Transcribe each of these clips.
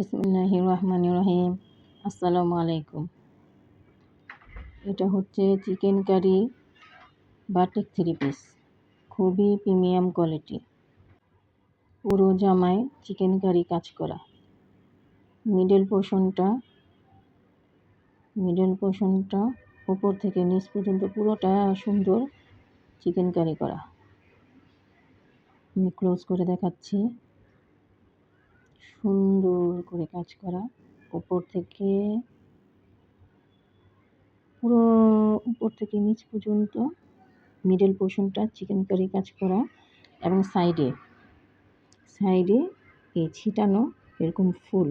বিসমিল্লাহ রহমান রহিম আসসালামু আলাইকুম এটা হচ্ছে chicken curry batik three piece. খুবই প্রিমিয়াম কোয়ালিটি। পুরো জামায় চিকেন কারি কাজ করা। মিডল পোর্শনটা মিডল পোর্শনটা উপর থেকে নিচ পর্যন্ত পুরোটা সুন্দর চিকেন কারি করা। আমি ক্লোজ করে দেখাচ্ছি। সুন্দর করে কাজ করা উপর থেকে, পুরো উপর থেকে নিচ পর্যন্ত মিডল পোর্শনটা চিকেন কারি কাজ করা এবং সাইডে সাইডে এই ছিটানো এরকম ফুল।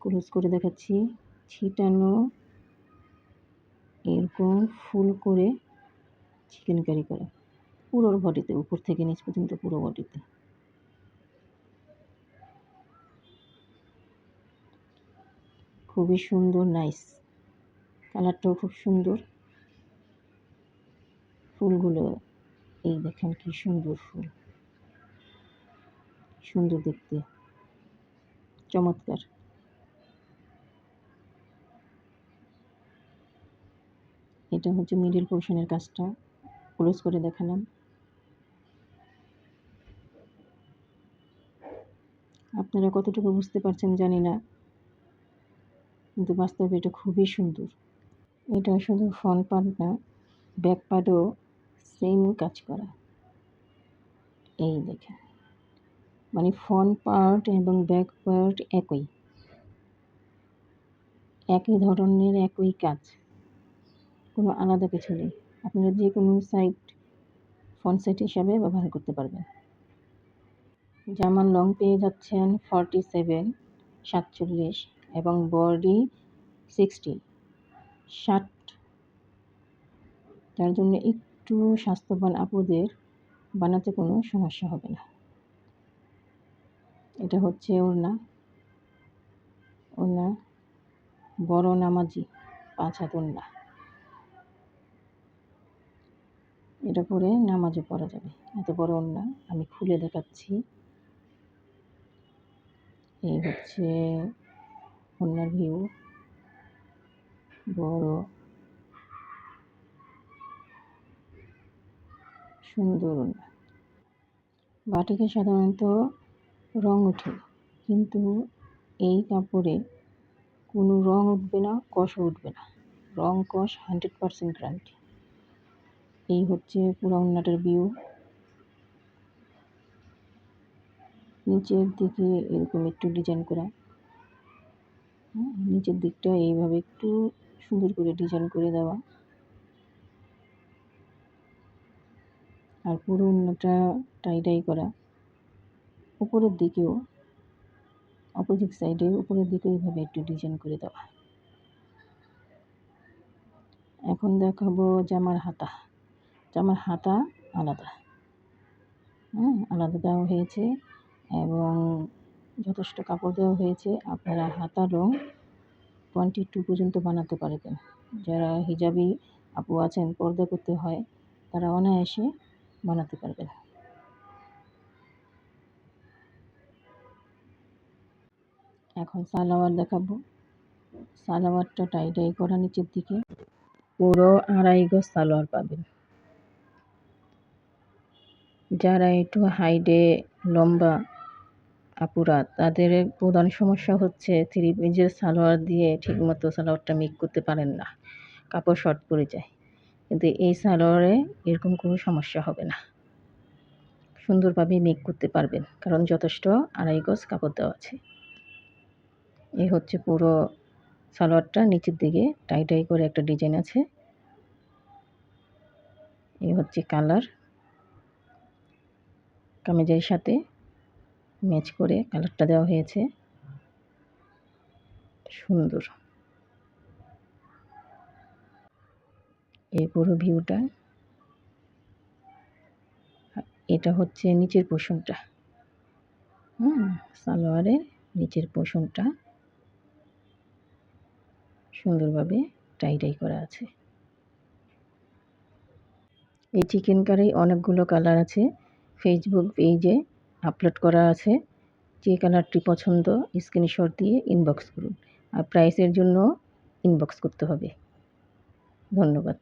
ক্লোজ করে দেখাচ্ছি। ছিটানো এরকম ফুল করে চিকেন কারি করা। পুরো বডিতে উপর থেকে নিচ পর্যন্ত পুরো বডিতে খুবই সুন্দর নাইস কালারটাও খুব সুন্দর। ফুলগুলো, এই দেখেন কি সুন্দর ফুল। সুন্দর দেখতে। চমৎকার। এটা হচ্ছে মিডিল পোর্শনের কাজটা। ক্লোজ করে দেখালাম। আপনারা কতটুকু বুঝতে পারছেন জানি না। কিন্তু বাস্তবে এটা খুবই সুন্দর। এটা শুধু ফ্রন্ট পার্ট না ব্যাক পার্টও সেম কাজ করা। এই দেখেন। মানে ফ্রন্ট পার্ট এবং ব্যাক পার্ট একই। একই ধরনের, একই কাজ। কোনো আলাদা কিছু নেই। আপনারা যে কোনো সাইড ফ্রন্ট সাইড হিসাবে ব্যবহার করতে পারবেন। জামার লং পেয়ে যাচ্ছেন ফর্টি সেভেন সাতচল্লিশ। এবং বডি সিক্সটি ষাট তার জন্য একটু স্বাস্থ্যবান আপুদের বানাতে কোনো সমস্যা হবে না। এটা হচ্ছে ওড়না। ওড়না বড় নামাজি, পাঁচ হাত ওড়না। এটা পরে নামাজে পড়া যাবে। এত বড় ওড়না, আমি খুলে দেখাচ্ছি। এই হচ্ছে ওড়নার ভিউ। বড়। সুন্দর। বাটিকে সাধারণত রং ওঠে, কিন্তু এই কাপড়ে কোনো রং উঠবে না, কষও উঠবে না। রং কষ হান্ড্রেড পারসেন্ট গ্যারান্টি। এই হচ্ছে পুরো ওড়নাটার ভিউ। নিচের দিকে এরকম একটু ডিজাইন করা। নিচের দিকটা এইভাবে একটু সুন্দর করে ডিজাইন করে দেওয়া। আর পুরো অন্যটা টাই করা। উপরের দিকেও অপোজিট সাইডে উপরের দিকে এইভাবে একটু ডিজাইন করে দেওয়া। এখন দেখাবো জামার হাতা। জামার হাতা আলাদা। হ্যাঁ আলাদা দেওয়া হয়েছে এবং যথেষ্ট কাপড় দেওয়া হয়েছে। আপনারা হাতা রং টোয়েন্টি টু পর্যন্ত বানাতে পারবেন। যারা হিজাবি আপু আছেন, পর্দা করতে হয়, তারা অনায়াসে বানাতে পারবেন। এখন সালোয়ার দেখাবো। সালোয়ারটা টাই টাই করা নিচের দিকে। পুরো আড়াই গজ সালোয়ার পাবেন। যারা একটু হাইডে লম্বা আপুরা, তাদের প্রধান সমস্যা হচ্ছে। থ্রি পিসের সালোয়ার দিয়ে ঠিকমতো সালোয়ারটা মেক করতে পারেন না। কাপড় শর্ট পড়ে যায়। কিন্তু এই সালোয়ারে এরকম কোনো সমস্যা হবে না। সুন্দরভাবে মেক করতে পারবেন। কারণ যথেষ্ট আড়াই গজ কাপড় দেওয়া আছে। এই হচ্ছে পুরো সালোয়ারটা। নিচের দিকে টাই টাই করে একটা ডিজাইন আছে। এই হচ্ছে কালার। কামিজের সাথে ম্যাচ করে কালারটা দেওয়া হয়েছে। সুন্দর। এই পুরো ভিউটা এটা হচ্ছে নিচের পোষণটা। হুম, সালোয়ারের নিচের পোষণটা। সুন্দরভাবে টাই টাই করা আছে। এই চিকেন কারি অনেকগুলো কালার আছে। ফেসবুক পেজে আপলোড করা আছে। যে কালারটি পছন্দ, স্ক্রিনশট দিয়ে ইনবক্স করুন। আর প্রাইসের জন্য ইনবক্স করতে হবে। ধন্যবাদ।